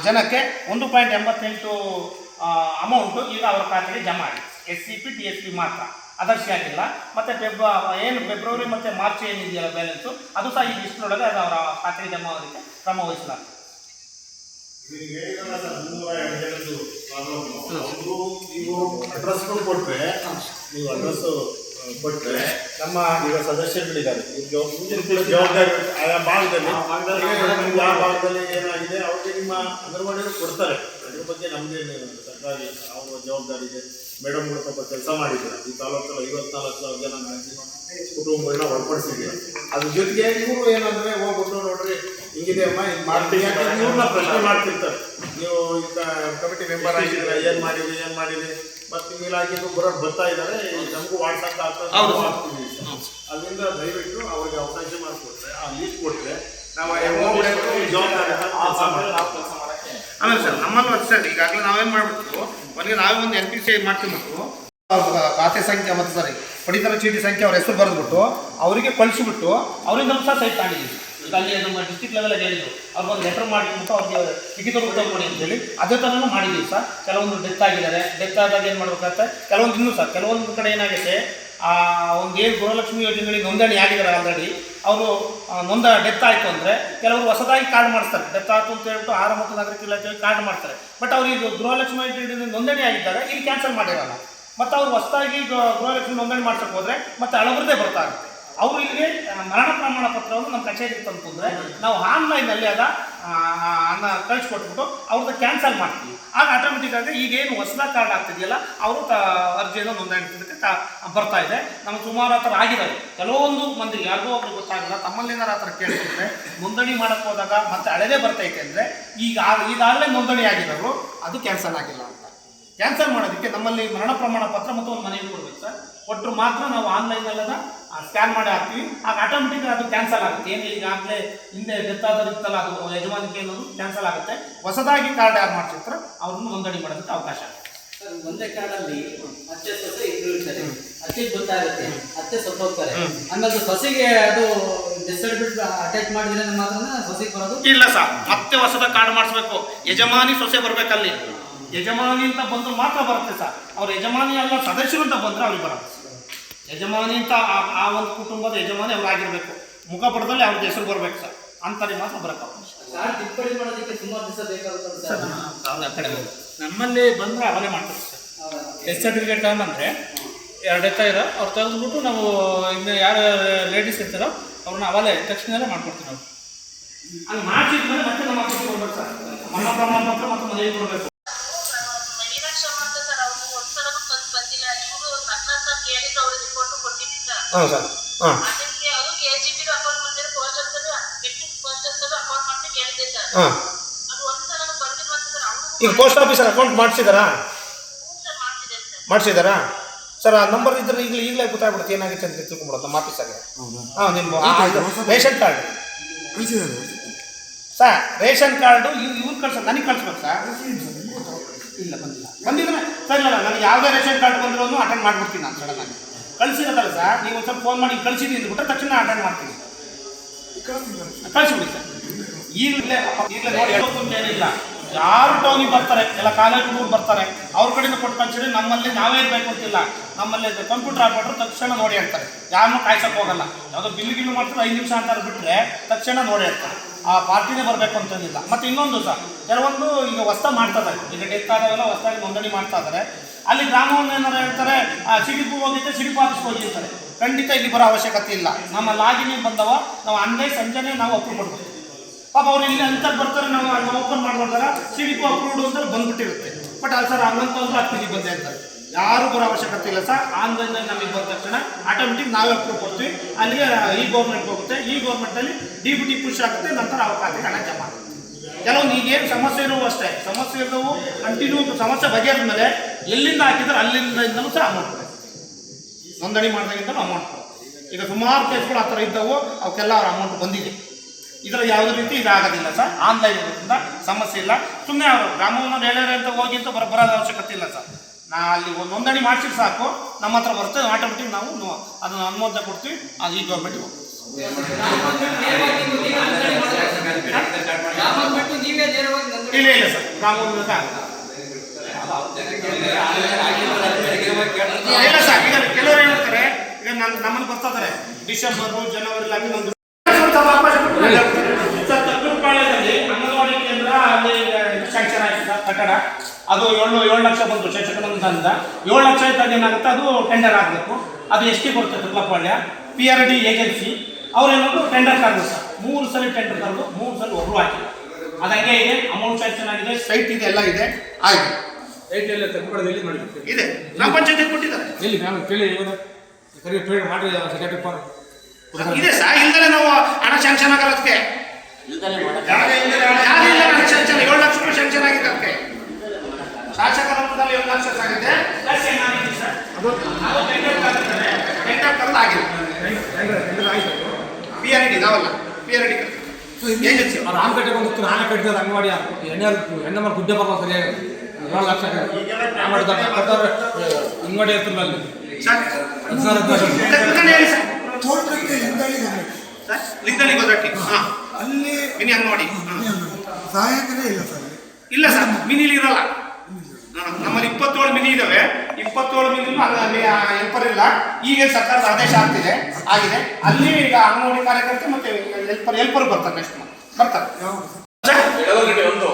ಜನಕ್ಕೆ ಒಂದು ಪಾಯಿಂಟ್ ಎಂಬತ್ತೆಂಟು ಅಮೌಂಟು ಈಗ ಅವರ ಖಾತೆಗೆ ಜಮಾ ಆಗಿದೆ. S C P, T S P ಮಾತ್ರ. ಅದರ್ಶಿ ಆಗಿಲ್ಲ. ಮತ್ತು ಫೆಬ್ ಏನು ಫೆಬ್ರವರಿ ಮತ್ತು ಮಾರ್ಚ್ ಏನಿದೆಯಲ್ಲ ಬ್ಯಾಲೆನ್ಸು ಅದು ಸಹ ಈ ಲಿಸ್ಟ್ನೊಳಗೆ ಅದು ಅವರ ಖಾತೆಗೆ ಜಮಾ ಆಗೋದಕ್ಕೆ ಕ್ರಮ ವಹಿಸಲಾಗುತ್ತೆ ನೀವು ಅಡ್ರೆಸ್ಗಳು ಕೊಟ್ಟರೆ ನೀವು ಅಡ್ರೆಸ್ ಕೊಟ್ಟರೆ ನಮ್ಮ ಈಗ ಸದಸ್ಯರುಗಳಿದ್ದಾರೆ. ಜವಾಬ್ದಾರಿ ಜವಾಬ್ದಾರಿ ಆಯಾ ಭಾಗದಲ್ಲಿ ಯಾವ ಭಾಗದಲ್ಲಿ ಏನಾಗಿದೆ ಅವ್ರಿಗೆ ನಿಮ್ಮ ಅಂಗನವಾಡಿಗಳು ಕೊಡ್ತಾರೆ. ಅದ್ರ ಬಗ್ಗೆ ನಮ್ಗೆ ಸರ್ಕಾರಿ ಅವರ ಜವಾಬ್ದಾರಿ ಇದೆ? ಮೇಡಮ್ಗಳು ಸ್ವಲ್ಪ ಕೆಲಸ ಮಾಡಿದ್ದಾರೆ? ಈ ತಾಲೂಕಲ್ಲಿ ಐವತ್ನಾಲ್ಕು ಸಾವಿರ ಜನ ಮ್ಯಾಕ್ಸಿಮಮ್ ಕುಟುಂಬಗಳನ್ನ ಒಳಪಡಿಸಿದ್ದೀವಿ ಅದ್ರ ಜೊತೆಗೆ ಇವರು ಏನಂದ್ರೆ ಹೋಗ್ಬಿಟ್ಟು ನೋಡ್ರಿ ಹಿಂಗಿದೆ ಅಮ್ಮ ಹಿಂಗೆ ಮಾಡ್ತೀವಿ ನೀವು ಇವ್ರನ್ನ ಪ್ರಶ್ನೆ ಮಾಡ್ತಿರ್ತಾರೆ? ನೀವು ಈಗ ಕಮಿಟಿ ಮೆಂಬರ್ ಆಗಿದ್ರೆ ಏನ್ ಮಾಡಿರಿ ಏನ್ ಮಾಡಿರಿ? ಮತ್ತೆ ಇಲಾಖೆ ಬರೋರು ಬರ್ತಾ ಇದ್ದಾರೆ ನಮಗೂ ವಾಟ್ಸಪ್. ಆಗ್ತದೆ ಅದರಿಂದ ದಯವಿಟ್ಟು ಅವ್ರಿಗೆ ಅವಕಾಶ ಮಾಡಿಕೊಟ್ರೆ ಆ ಲೀಸ್ಟ್ ಕೊಟ್ಟರೆ ನಾವು ಜವಾಬ್ದಾರಿ ಕೆಲಸ ಆಮೇಲೆ ಸರ್ ನಮ್ಮಲ್ಲೂ ಸರ್, ಈಗಾಗಲೇ ನಾವೇನು ಮಾಡ್ಬಿಟ್ಟು ಅವನಿಗೆ ನಾವೇ ಒಂದು ಎನ್ ಪಿ ಸಿ ಐ ಖಾತೆ ಸಂಖ್ಯೆ ಮತ್ತು ಸರಿ ಪಡಿತರ ಚೀಟಿ ಸಂಖ್ಯೆ ಅವ್ರ ಹೆಸರು ಬರೆದ್ಬಿಟ್ಟು, ಅವರಿಗೆ ಕಳಿಸಿಬಿಟ್ಟು ನಮ್ಮ ಸಹ ಸೈಟ್ ತಗೊಂಡಿದ್ದೀವಿ. ಈಗ ಅಲ್ಲಿ ನಮ್ಮ ಡಿಸ್ಟಿಕ್ ಲೆವೆಲ್ ಹೇಳಿದ್ರು ಅವ್ರಿಗೊಂದು ಲೆಟರ್ ಮಾಡಿಬಿಟ್ಟು ಅವ್ರಿಗೆ ಲಿಖಿತ ರೂಪ ಕೊಡಿ ಅಂತೇಳಿ ಅದೇ ಥರನೂ ಮಾಡಿದ್ದೀವಿ ಸರ್. ಕೆಲವೊಂದು ಡೆತ್ ಆಗಿದ್ದಾರೆ ಡೆತ್ ಆದಾಗ ಏನು ಮಾಡ್ಬೇಕಾಗತ್ತೆ, ಕೆಲವೊಂದು ಇನ್ನೂ ಸರ್, ಕೆಲವೊಂದು ಕಡೆ ಏನಾಗುತ್ತೆ, ಆ, ಒಂದು ಏನು ಗೃಹಲಕ್ಷ್ಮಿ ಯೋಜನೆಗಳಿಗೆ ನೋಂದಣಿ ಆಗಿದ್ದಾರೆ ಆಲ್ರೆಡಿ ಅವರು ನೊಂದ ಡೆತ್ ಆಯಿತು ಅಂದರೆ ಕೆಲವರು ಹೊಸದಾಗಿ ಕಾರ್ಡ್ ಮಾಡಿಸ್ತಾರೆ. ಡೆತ್ ಆಯಿತು ಅಂತ ಹೇಳ್ಬಿಟ್ಟು ಆಹಾರ ಮತ್ತು ನಾಗರಿಕ ಇಲಾಖೆಯಲ್ಲಿ ಕಾರ್ಡ್ ಮಾಡ್ತಾರೆ. ಬಟ್ ಅವರು ಇದು ಗೃಹಲಕ್ಷ್ಮಿ ನೋಂದಣಿ ಆಗಿದ್ದಾರೆ ಇಲ್ಲಿ ಕ್ಯಾನ್ಸಲ್ ಮಾಡಿರಲ್ಲ. ಮತ್ತು ಅವ್ರು ಹೊಸದಾಗಿ ಗೃಹಲಕ್ಷ್ಮಿ ನೋಂದಣಿ ಮಾಡ್ಸಕ್ಕೆ ಹೋದರೆ ಮತ್ತೆ ಹಳಬರದೇ ಬರ್ತಾರೆ ಅವರು ಇಲ್ಲಿಗೆ ಮರಣ ಪ್ರಮಾಣ ಪತ್ರವನ್ನು ನಮ್ಮ ಕಚೇರಿಗೆ ತಂತಂದ್ರೆ ನಾವು ಆನ್ಲೈನಲ್ಲಿ ಅದ ಅನ್ನ ಕಳಿಸ್ಕೊಟ್ಬಿಟ್ಟು ಅವ್ರದ್ದು ಕ್ಯಾನ್ಸಲ್ ಮಾಡ್ತೀವಿ. ಆಗ ಆಟೋಮೆಟಿಕ್ ಆಗಿ ಈಗೇನು ಹೊಸದಾಗಿ ಕಾರ್ಡ್ ಆಗ್ತಿದೆಯಲ್ಲ, ಅವರು ತ, ಅರ್ಜಿಯನ್ನು ನೋಂದಾಯಿಸೋದಕ್ಕೆ ತಾ, ಬರ್ತಾ ಇದೆ. ನಮ್ಗೆ ಸುಮಾರು ಆ ಥರ ಆಗಿದ್ದಾವೆ ಕೆಲವೊಂದು ಮಂದಿ, ಯಾರಿಗೂ ಒಬ್ರು ಗೊತ್ತಾಗಲ್ಲ ತಮ್ಮಲ್ಲೇನಾರು ಆ ಥರ ಕೇಳ್ಕೊಂಡ್ರೆ ನೋಂದಣಿ ಮಾಡಕ್ಕೆ ಹೋದಾಗ ಮತ್ತೆ ಹಳೆದೇ ಬರ್ತೈತೆ ಅಂದರೆ ಈಗ ಈಗಾಗಲೇ ನೋಂದಣಿ ಆಗಿರೋರು, ಅದು ಕ್ಯಾನ್ಸಲ್ ಆಗಿಲ್ಲ ಅಂತ. ಕ್ಯಾನ್ಸಲ್ ಮಾಡೋದಕ್ಕೆ ನಮ್ಮಲ್ಲಿ ಮರಣ ಪ್ರಮಾಣ ಪತ್ರ ಮತ್ತು ಒಂದು ಮನೆಯನ್ನು ಕೊಡ್ಬೇಕು ಸರ್. ಕೊಟ್ಟರು ಮಾತ್ರ ನಾವು ಆನ್ಲೈನಲ್ಲೆಲ್ಲ ಸ್ಕ್ಯಾನ್ ಮಾಡಿ ಹಾಕ್ತೀವಿ. ಆಗ ಆಟೋಮೆಟಿಕ್ ಅದು ಕ್ಯಾನ್ಸಲ್ ಆಗುತ್ತೆ. ಏನು ಈಗಾಗಲೇ ಹಿಂದೆ ಡೆತ್ ಆದರೂ ಇತ್ತಲ್ಲ ಅದು ಯಜಮಾನಿಕೆ ಅನ್ನೋದು ಕ್ಯಾನ್ಸಲ್ ಆಗುತ್ತೆ. ಹೊಸದಾಗಿ ಕಾರ್ಡ್ ಯಾರು ಮಾಡ್ತಿರ್ತಾರೋ ಅವ್ರನ್ನ ನೋಂದಣಿ ಮಾಡೋದಕ್ಕೆ ಅವಕಾಶ ಆಗುತ್ತೆ. ಸರ್, ಒಂದೇ ಕಾರ್ಡಲ್ಲಿ ಅತ್ತೆ ಸೊಸೆ ಇಬ್ರು ಇರ್ತಾರೆ. ಅತ್ತೆಗೆ ಗೊತ್ತಾಗುತ್ತೆ. ಅತ್ತೆ ಸೊತ್ತು ಹೋಗ್ತಾರೆ ಹಂಗಂದ್ರೆ ಸೊಸೆಗೆ ಅದು ಅಟ್ಯಾಚ್ ಮಾಡಿದ್ರೆ ಮಾತ್ರ ಸೊಸೆಗೆ ಬರೋದು? ಇಲ್ಲ ಸರ್ ಮತ್ತೆ ಹೊಸದ ಕಾರ್ಡ್ ಮಾಡಿಸ್ಬೇಕು. ಯಜಮಾನಿ ಸೊಸೆ ಬರ್ಬೇಕಲ್ಲಿ. ಯಜಮಾನಿ ಅಂತ ಬಂದ್ರೆ ಮಾತ್ರ ಬರುತ್ತೆ ಸರ್. ಅವ್ರ ಯಜಮಾನಿ ಅಲ್ಲ ಸದಸ್ಯರು ಅಂತ ಬಂದ್ರೆ ಅವ್ರಿಗೆ ಬರುತ್ತೆ. ಯಜಮಾನಿ ಅಂತ ಆ- ಆ ಒಂದು ಕುಟುಂಬದ ಯಜಮಾನಿ ಅವರಾಗಿರ್ಬೇಕು. ಮುಖ ಮುಖಪಟದಲ್ಲಿ ಅವ್ರದ್ದು ಹೆಸರು ಬರ್ಬೇಕು ಸರ್. ಅಂತಾರೆ ಮಾತ್ರ ಬರಕ್ಕೆ ಟಿಪ್ಪಣಿ ಮಾಡೋದಕ್ಕೆ ತುಂಬಾ ದಿವಸ ಬೇಕಾಗುತ್ತೆ. ನಮ್ಮಲ್ಲಿ ಬಂದ್ರೆ ಅವನೇ ಮಾಡ್ತಾರೆ ಸರ್? ಡೆತ್ ಸರ್ಟಿಫಿಕೇಟ್ ತಗೊಂಬಂದ್ರೆ ಎರಡು ಎತ್ತ ಇರೋ ಅವ್ರು ತೆಗೆದ್ಬಿಟ್ಟು ನಾವು ಇನ್ನು ಯಾರು ಲೇಡೀಸ್ ಇರ್ತಾರೋ ಅವ್ರನ್ನ ಅವಲೇ ತಕ್ಷಣನೇ ಮಾಡ್ಕೊಡ್ತೀವಿ ನಾವು. ಅಲ್ಲಿ ಮಾಡಿಸಿದ್ಮೇಲೆ ಮತ್ತೆ ನಮ್ಮ ಸರ್. ಮರಣ ಪ್ರಮಾಣ ಪತ್ರ ಮತ್ತೆ ಮನೆಗೆ ಕೊಡಬೇಕು ಕೇಳಿದ್ದೆ ಸರ್. ಹಾಂ. ಸರ್ ಈಗ ಅವರು ಪೋಸ್ಟ್ ಆಫೀಸಲ್ಲಿ ಅಕೌಂಟ್ ಮಾಡಿಸಿದಾರಾ? ಸರ್ ಮಾಡ್ತಿದ್ದಾರೆ ಸರ್. ಮಾಡಿಸಿದಾರಾ? ಸರ್ ಆ ನಂಬರ್ ಇದ್ರೆ ಈಗಲೇ ಈಗಲೇ ಗೊತ್ತಾಗ್ಬಿಡುತ್ತೆ ಏನಾಗುತ್ತೆ ಅಂತ ತಿಳ್ಕೊಂಬಿಡೋದು ನಮ್ಮ ಆಫೀಸಾಗೆ ಹಾಂ ನಿಮ್ಮ ration card. Sir ration card ಇವ್ ಇವ್ರು ಕಳ್ಸ ನನಗೆ ಕಳ್ಸ್ಬೇಕು ಸರ್. ಇಲ್ಲ ಬಂದಿಲ್ಲ. ಬಂದಿದ್ರೆ ಸರ್ ಇಲ್ಲ ನನಗೆ ಯಾವುದೇ ರೇಷನ್ ಕಾರ್ಡ್ ಬಂದಿರೋನು ಅಟೆಂಡ್ ಮಾಡಿಬಿಡ್ತೀನಿ ನಾನು ಸಡನ್ನಾಗಿ ಆಗಿ. ಕಳಿಸಿರೋದಲ್ಲ ಸರ್ ನೀವು ಒಂದು ಸ್ವಲ್ಪ ಫೋನ್ ಮಾಡಿ ಕಳಿಸಿದ್ದೀನಿ ಅಂದ್ಬಿಟ್ರೆ ತಕ್ಷಣ ಅಟೆಂಡ್ ಮಾಡ್ತೀನಿ. ಕಳಿಸ್ಬಿಡಿ ಸರ್ ಈಗಲೇ ಈಗಲೇ ನೋಡಿ ಏನಿಲ್ಲ ಯಾರು ಟೌನಿಗೆ ಬರ್ತಾರೆ, ಎಲ್ಲ ಕಾಲೇಜ್ ಹುಡುಗರು ಬರ್ತಾರೆ, ಅವ್ರ ಕಡೆಯಿಂದ ಕೊಟ್ಟು ಕಳಿಸಿದ್ರೆ ನಮ್ಮಲ್ಲಿ ನಾವೇ ಇರಬೇಕು ಅಂತಿಲ್ಲ. ನಮ್ಮಲ್ಲಿ ಕಂಪ್ಯೂಟರ್ ಹಾಕ್ಬಿಟ್ರೆ ತಕ್ಷಣ ನೋಡಿ ಹೇಳ್ತಾರೆ ಯಾರನ್ನೂ ಕಾಯ್ಸಕ್ಕೆ ಹೋಗಲ್ಲ. ಯಾವುದೋ ಬಿಲ್ ಗಿಲ್ ಮಾಡ್ತಾರೆ ಐದು ನಿಮಿಷ ಅಂತಾರೆ ಬಿಟ್ಟರೆ ತಕ್ಷಣ ನೋಡಿ ಹೇಳ್ತಾರೆ ಆ ಪಾರ್ಟಿನೇ ಬರಬೇಕು ಅಂತಂದಿಲ್ಲ ಮತ್ತು ಇನ್ನೊಂದು ಸರ್ ಕೆಲವೊಂದು ಈಗ ಹೊಸ್ತ ಮಾಡ್ತಾ ಇದ್ದಾರೆ. ಈಗ ಡೆತ್ ಆದಾಗೆಲ್ಲ ಹೊಸದಾಗಿ ನೋಂದಣಿ ಮಾಡ್ತಾ ಇದ್ದಾರೆ. ಅಲ್ಲಿ ಗ್ರಾಮವನ್ನು ಏನಾರು ಹೇಳ್ತಾರೆ ಸಿಡಿಪು ಹೋಗಿದ್ದೆ ಸಿಡಿಪು ಆಫೀಸ್ಗೆ ಹೋಗಿರ್ತಾರೆ. ಖಂಡಿತ ಇಲ್ಲಿ ಬರೋ ಅವಶ್ಯಕತೆ ಇಲ್ಲ. ನಮ್ಮ ಲಾಗಿನಿಗೆ ಬಂದವ, ನಾವು ಅಂದೇ ಸಂಜೆನೆ ನಾವು ಅಪ್ರೂವ್ ಮಾಡ್ಬೋದು. ಪಾಪ ಅವ್ರು ಇಲ್ಲಿ ಅಂತ ಬರ್ತಾರೆ, ನಾವು ನಾವು ಓಪನ್ ಮಾಡ್ಬೋದಾಗ ಸಿಡಿಪು ಅಪ್ರೂವ್ಡ್ ಅಂತ ಬಂದ್ಬಿಟ್ಟಿರುತ್ತೆ. ಬಟ್ ಅಲ್ಲಿ ಸರ್ ಹಂಗಂತ ಅಂದ್ರೆ ಹತ್ತು ಬಂದೆ ಅಂತಾರೆ. ಯಾರು ಬರೋ ಅವಶ್ಯಕತೆ ಇಲ್ಲ ಸರ್. ಆನ್ಲೈನ್ ನಮಗೆ ಬಂದ ತಕ್ಷಣ ಆಟೋಮೆಟಿಕ್ ನಾವೇ ಅಪ್ರೂವ್ ಕೊಡ್ತೀವಿ. ಅಲ್ಲಿಗೆ ಈ ಗೌರ್ಮೆಂಟ್ ಹೋಗುತ್ತೆ. ಈ ಗೌರ್ಮೆಂಟಲ್ಲಿ ಡಿ ಬಿ ಟಿ ಪುಷ್ ಆಗುತ್ತೆ, ನಂತರ ಖಾತೆಗೆ ಹಣ ಜಮಾ ಕೆಲವೊಂದು ಈಗೇನು ಸಮಸ್ಯೆ ಇರುವು ಅಷ್ಟೇ. ಸಮಸ್ಯೆ ಇದ್ದವು ಕಂಟಿನ್ಯೂ ಸಮಸ್ಯೆ ಬಗೆಹರಿದ ಮೇಲೆ ಎಲ್ಲಿಂದ ಹಾಕಿದ್ರೆ ಅಲ್ಲಿಂದ ಸಹ ಅಮೌಂಟ್ ನೋಂದಣಿ ಮಾಡಿದಾಗಿಂದಲೂ ಅಮೌಂಟ್ ಈಗ ಸುಮಾರು ಕೇಸ್ಗಳು ಆ ಥರ ಇದ್ದವು, ಅವಕ್ಕೆಲ್ಲ ಅವ್ರ ಅಮೌಂಟ್ ಬಂದಿದೆ. ಇದರ ಯಾವುದೇ ರೀತಿ ಇದಾಗೋದಿಲ್ಲ ಸರ್. ಆನ್ಲೈನ್ ಇರೋದ್ರಿಂದ ಸಮಸ್ಯೆ ಇಲ್ಲ. ಸುಮ್ಮನೆ ಅವರು ಗ್ರಾಮವನ್ನು ಹೇಳ್ಯಾರೆ ಅಂತ ಹೋಗಿ ಅಂತ ಬರ, ಬರೋದ ಅವಶ್ಯಕತೆ ಇಲ್ಲ ಸರ್. ನಾ ಅಲ್ಲಿ ಒಂದು ನೋಂದಣಿ ಮಾಡಿಸಿದ್ರೆ ಸಾಕು, ನಮ್ಮ ಹತ್ರ ಬರ್ತದೆ ಆಟೋಮೆಟಿಕ್ ನಾವು ಅದನ್ನು ಅನುಮೋದನೆ ಕೊಡ್ತೀವಿ, ಅದು ಈ ಗೌರ್ಮೆಂಟ್ಗೆ ಇಲ್ಲ ಇಲ್ಲ, ಸರ್. ಗ್ರಾಮೋನ್ನತ ಇಲ್ಲ, ಸರ್. ಈಗ ಕೆಲವರು ಹೇಳ್ತಾರೆ, ಈಗ ನನ್ನ ನಮ್ಮನ್ನು ಬರ್ತಾರೆ ಡಿಸೆಂಬರ್ ಜನವರಿ ಅಲ್ಲಿ ಒಂದು ಸರ್ ಅಂಗನವಾಡಿ ಕೇಂದ್ರ ಅಲ್ಲಿ ಸ್ಯಾಂಕ್ಷನ್ ಆಯ್ತು ಕಟ್ಟಡ. ಅದು ಏಳು ಏಳು ಲಕ್ಷ ಬಂತು ಶಿಕ್ಷಕರಿಂದ ಏಳು ಲಕ್ಷ ಇದ್ದಾಗ ಏನಾಗುತ್ತೆ ಅದು ಟೆಂಡರ್ ಆಗಬೇಕು. ಅದು ಎಸ್ಟಿ ಬರುತ್ತೆ Turlapalya P R D agency ಅವ್ರು ಏನಾದ್ರು ಟೆಂಡರ್ ಕರೆದು ಸರ್. ಮೂರು ಸಲ ಟೆಂಡರ್ ಕರೆದು ಮೂರು ಸಲ ಒಬ್ರು ಹಾಕಿಲ್ಲ. ಅದಂಗೆ ಇದೆ ಅಮೌಂಟ್ ಸ್ಯಾಂಕ್ಷನ್ ಆಗಿದೆ ಸೈಟ್ ಇದೆ ಎಲ್ಲ ಇದೆ ಆಯ್ತು ಎಲ್ಲ ಎಲ್ಲಿ ಮಾಡಿ ಇದೆ. ಗ್ರಾಮ ಪಂಚಾಯತ್ ಕೊಟ್ಟಿದ್ದಾರೆ. ಎಲ್ಲಿ? ನಾನು ಕೇಳಿ ಇವರು ಸರಿ ಟ್ರೇಡ್ ಮಾಡಿ ಸೆಕ್ರೆಟರಿ ಫಾರ್ ಇದೆ ಸರ್. ಇಲ್ದಲೇ ನಾವು ಹಣ ಸ್ಯಾಂಕ್ಷನ್ ಆಗಲ್ಲದಕ್ಕೆ ಯಾರು ಇಲ್ದರೆ ಹಣ ಸ್ಯಾಂಕ್ಷನ್ ಏಳು ಲಕ್ಷ ರೂಪಾಯಿ ಸ್ಯಾಂಕ್ಷನ್ ಆಗಿದೆ ಅದಕ್ಕೆ ಶಾಸಕರ ಹಂತದಲ್ಲಿ ಏಳು ಲಕ್ಷ ಆಗಿದೆ ಅದು ಟೆಂಡರ್ ಕರೆದಿದ್ದಾರೆ ಟೆಂಡರ್ ಕರೆದು ಆಗಿದೆ ಪಿ ಆರ್ ಡಿ ನಾವಲ್ಲ. ಪಿ ಆರ್ ಡಿ ಏಜೆನ್ಸಿ ಅವ್ರು ಆನ್ ಕಟ್ಟೆ ಬಂದು ನಾನೇ ಕಟ್ಟಿದ್ದಾರೆ ಅಂಗನವಾಡಿ ಎಣ್ಣೆ ಎಣ್ಣೆ ಮಾಡಿ ಗುಡ್ಡೆ ಬರ್ಬೋದು ಸರಿಯಾಗಿ. ಏಳು ಲಕ್ಷ ಮಾಡಿದ್ದಾರೆ ಅಂಗನವಾಡಿ ಇರ್ತಿಲ್ಲ ಅಲ್ಲಿ. ಸರ್ ತೋಟಕ್ಕೆ ಹಾಂ. ಅಲ್ಲಿ ಮಿನಿ ಅಂಗನವಾಡಿ. ಸಹಾಯಕರೇ ಇಲ್ಲ ಸರ್ ಇಲ್ಲ ಸರ್ ಮಿನಿಲಿ ಇರಲ್ಲ. ನಮ್ಮಲ್ಲಿ ಇಪ್ಪತ್ತೇಳು ಮಿನಿ ಇದಾವೆ. ಇಪ್ಪತ್ತೇಳು ಮಿಲಿಯನ್ ಅಲ್ಲಿ ಹೆಲ್ಪರ್ ಇಲ್ಲ. ಈಗ ಸರ್ಕಾರದ ಆದೇಶ ಆಗ್ತಿದೆ ಆಗಿದೆ. ಅಲ್ಲಿ ಈಗ ಅಂಗನವಾಡಿ ಕಾರ್ಯಕರ್ತೆ ಮತ್ತೆ ಹೆಲ್ಪರ್ ಹೆಲ್ಪರ್ ಬರ್ತಾರೆ ನೆಕ್ಸ್ಟ್ ಬರ್ತಾರೆ. ಸರ್, ಎಳವಲ್ಗಟ್ಟಿ ಒಂದು.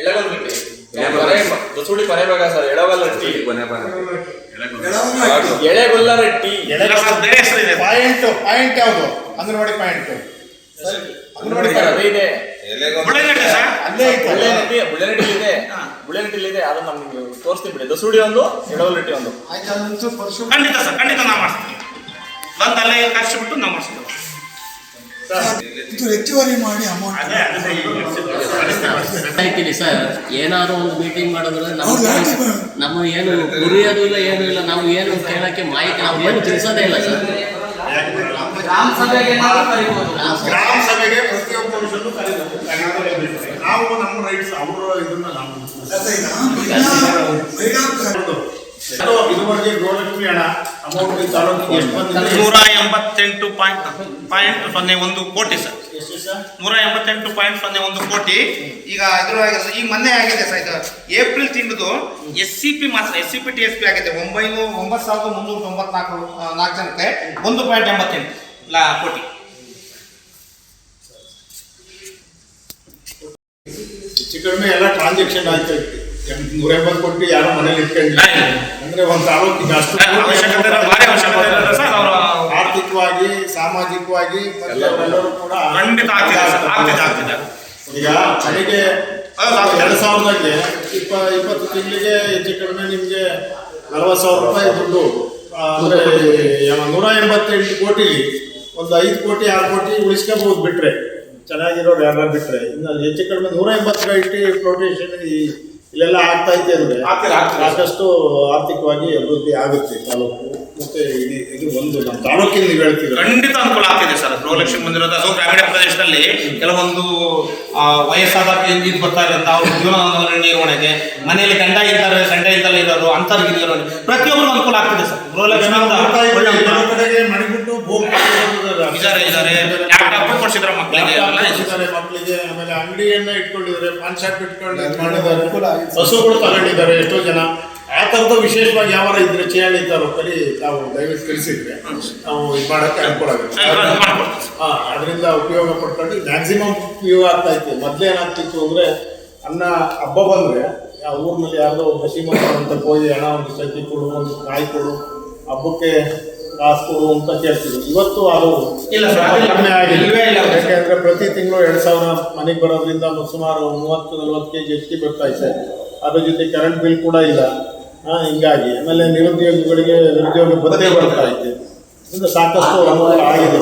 ಎಳಗಲ್ಗಟ್ಟಿ ದಸೂಡಿ ಕೊನೆ ಭಾಗ ಸರ್ ಎಳವಲ್ಗಟ್ಟಿ ಕೊನೆ ಇಲ್ಲ ಸರ್, ಬೇರೆ ಹೆಸರು ಇದೆ ಪಾಯಿಂಟ್ ಪಾಯಿಂಟ್ ಯಾವುದು? ಅಂಗನವಾಡಿ ಪಾಯಿಂಟ್ ಅಂಗನವಾಡಿ ಅದೇ ಇದೆ. ಬುಡಗಟ್ಟೆ ಸರ್? ಇದೆ ಬುಳ್ಳೆನಟ್ಟಿ ಇದೆ ಅದನ್ನ ನಮ್ಗೆ ತೋರಿಸ್ತೀನಿ ಬಿಡಿ. ದಸೂಡಿ ಒಂದು ಖಂಡಿತ ಸರ್ ಬಂದು ಅಲ್ಲೇ ಕರೆಸಿಬಿಟ್ಟು ನಾ ಮಾಡಿಸ್ತೀವಿ. ಇದು ಹೆಚ್ಚುವರಿ ಮಾಡಿ ಅಮೌಂಟ್ ಸರ್ ಏನಾದ್ರು ಒಂದು ಮೀಟಿಂಗ್ ಮಾಡಿದ್ರೆ ನಮ್ಮ ನಮ್ಮ ಏನು ಗುರಿಯೋದು ಇಲ್ಲ ಏನು ಇಲ್ಲ ನಾವು ಏನು ಕೇಳಕ್ಕೆ ಮಾಹಿತಿ ನಾವು ಏನು ತಿಳಿಸೋದೇ ಇಲ್ಲ ಸರ್. ಗ್ರಾಮ ಸಭೆಗೆ ಕರಿಬೋದು ಗ್ರಾಮ ಸಭೆಗೆ ಪ್ರತಿಯೊಬ್ಬ ಮನುಷ್ಯನು ಕರೀಬೇಕು ನಾವು ನಮ್ಮ ರೈಟ್ಸ್ ಅವರ ಇದನ್ನ ನಾವು ಇದುವರೆಗೆ ಗೋಲಕ್ಷ್ಮಿ ಹಣ ಅಮೌಂಟ್ ತಾಲೂಕಿಗೆ ಎಷ್ಟು ಬಂದಿದೆ ನೂರ ಎಂಬತ್ತೆಂಟು ಪಾಯಿಂಟ್ ಪಾಯಿಂಟ್ ಸೊನ್ನೆ ಒಂದು ಕೋಟಿ ಸರ್. ಎಷ್ಟು ಸರ್ ನೂರ ಎಂಬತ್ತೆಂಟು ಪಾಯಿಂಟ್ ಸೊನ್ನೆ ಒಂದು ಕೋಟಿ. ಈಗ ಇದ್ರೊಳಗೆ ಈಗ ಮೊನ್ನೆ ಆಗಿದೆ ಸರ್ ಇದು. ಏಪ್ರಿಲ್ ತಿಂಗಳದು ಎಸ್ ಸಿ ಪಿ ಮಾತ್ರ S C P T S P ಆಗಿದೆ. ಒಂಬೈನೂರ ಒಂಬತ್ತು ಸಾವಿರದ ಮುನ್ನೂರ ತೊಂಬತ್ನಾಲ್ಕು ನಾಲ್ಕು ಜನಕ್ಕೆ ಒಂದು ಪಾಯಿಂಟ್ ಎಂಬತ್ತೆಂಟು ಲಾ ಕೋಟಿ. ಹೆಚ್ಚು ಕಡಿಮೆ ಎಲ್ಲ ಟ್ರಾನ್ಸಾಕ್ಷನ್ ಆಗ್ತಾ ಇತ್ತು ನೂರ ಎಂಬತ್ತು ಕೊಟ್ಟು ಯಾರೋ ಮನೇಲಿ ಇಟ್ಕೊಂಡಿಲ್ಲ. ಅಂದ್ರೆ ಒಂದು ತಾಲೂಕಿಗೆ ಅಷ್ಟು ಆರ್ಥಿಕವಾಗಿ ಸಾಮಾಜಿಕವಾಗಿ ಎಲ್ಲರೂ ಕೂಡ ಖಂಡಿತ ಆಗ್ತಿದೆ ಈಗ ಮನೆಗೆ ಎರಡು ಸಾವಿರದಾಗೆ ಇಪ್ಪ ಇಪ್ಪತ್ತು ತಿಂಗಳಿಗೆ ಹೆಚ್ಚು ಕಡಿಮೆ ನಿಮಗೆ ನಲವತ್ತು ಸಾವಿರ ರೂಪಾಯಿ ದುಡ್ಡು. ಅಂದ್ರೆ ನೂರ ಎಂಬತ್ತೆಂಟು ಕೋಟಿ ಒಂದು ಐದು ಕೋಟಿ ಆರು ಕೋಟಿ ಉಳಿಸ್ಕೋಬಹುದು ಬಿಟ್ರೆ. ಚೆನ್ನಾಗಿರೋರು ಯಾರು ಬಿಟ್ರೆ. ಇನ್ನು ಹೆಚ್ಚು ಕಡಿಮೆ ನೂರ ಎಂಬತ್ತು ಕೋಟಿ ಪ್ರೊಟೇಷನ್ ಇಲ್ಲೆಲ್ಲ ಆಗ್ತಾ ಇದ್ದೆ ಅಂದ್ರೆ. ಸಾಕಷ್ಟು ಆರ್ಥಿಕವಾಗಿ ಅಭಿವೃದ್ಧಿ ಆಗುತ್ತೆ ತಾಲೂಕು. ಮತ್ತೆ ಇಡೀ ಇದು ಒಂದು ನಮ್ಮ ತಾಲೂಕಿನ ನೀವು ಹೇಳ್ತೀವಿ ಖಂಡಿತ ಅನುಕೂಲ ಆಗ್ತಿದೆ ಸರ್. ಗೃಹಲಕ್ಷ್ಮಿ ಮಂದಿರದ ಅದು ಗ್ರಾಮೀಣ ಪ್ರದೇಶದಲ್ಲಿ ಕೆಲವೊಂದು ವಯಸ್ಸಾದ ಇದು ಬರ್ತಾ ಇರುತ್ತೆ ಅವ್ರ ಜೀವನ ನಿರ್ವಹಣೆಗೆ ಮನೆಯಲ್ಲಿ ಗಂಡ ಇದ್ದಾರೆ ಗಂಡ ಇದ್ದಲ್ಲ ಇರೋರು ಪ್ರತಿಯೊಬ್ಬರು ಅನುಕೂಲ ಆಗ್ತಿದೆ ಸರ್. ಗೃಹಲಕ್ಷ್ಮಿಯಿಂದ ಇದಾರೆ ಇದಾರೆ ಲ್ಯಾಪ್ಟಾಪ್ ಕೊಡ್ಸಿದ್ರ ಮಕ್ಕಳಿಗೆ ಮಕ್ಕಳಿಗೆ ಆಮೇಲೆ ಅಂಗಡಿಯನ್ನ ಇಟ್ಕೊಂಡಿದ್ದಾರೆ ಪಾನ್ ಶಾಪ್ ಇಟ್ಕೊಂಡು ಹಸುಗಳು ತಗೊಂಡಿದ್ದಾರೆ ಎಷ್ಟೋ ಜನ. ಆ ಥರದ ವಿಶೇಷವಾಗಿ ಯಾವ ಇದ್ರೆ ಚೇಳಿದ್ದಾರೋ ಸರಿ ನಾವು ದಯವಿಟ್ಟು ತಿಳಿಸಿದ್ರೆ ನಾವು ಇದು ಮಾಡೋಕ್ಕೆ ಅನುಕೂಲ ಆಗುತ್ತೆ. ಹಾ, ಅದರಿಂದ ಉಪಯೋಗ ಪಡ್ಕೊಂಡು ಮ್ಯಾಕ್ಸಿಮಮ್ ಉಪಯೋಗ ಆಗ್ತಾ ಇತ್ತು. ಮೊದಲೇ ಏನಾಗ್ತಿತ್ತು ಅಂದ್ರೆ ಅನ್ನ ಹಬ್ಬ ಬಂದ್ರೆ ಆ ಊರಿನಲ್ಲಿ ಯಾರ್ದೋ ಹಸಿ ಅಂತ ಹೋಗಿ ಹಣ ಒಂದು ಸಜ್ಜಿ ಕೊಡು ಒಂದು ಕಾಯಿ ಕೊಡು ಹಬ್ಬಕ್ಕೆ ಕಾಸು ಅಂತ ಕೇಳ್ತಿದ್ರು. ಇವತ್ತು ಅದು ಇಲ್ಲ ಕಡಿಮೆ ಆಗಿದೆ. ಯಾಕೆಂದ್ರೆ ಪ್ರತಿ ತಿಂಗಳು ಎರಡು ಸಾವಿರ ಮನೆಗೆ ಬರೋದ್ರಿಂದ ಸುಮಾರು ಮೂವತ್ತು ನಲ್ವತ್ತು ಕೆ ಜಿ ಅಕ್ಕಿ ಬರ್ತಾ ಇದೆ. ಅದ್ರ ಜೊತೆ ಕರೆಂಟ್ ಬಿಲ್ ಕೂಡ ಇಲ್ಲ. ಹಾ ಹಿಂಗಾಗಿ. ಆಮೇಲೆ ನಿರುದ್ಯೋಗಿಗಳಿಗೆ ನಿರುದ್ಯೋಗ ಬದಲೇ ಬರ್ತಾ ಇದೆ. ಇದು ಸಾಕಷ್ಟು ಅನುಕೂಲ ಆಗಿದೆ.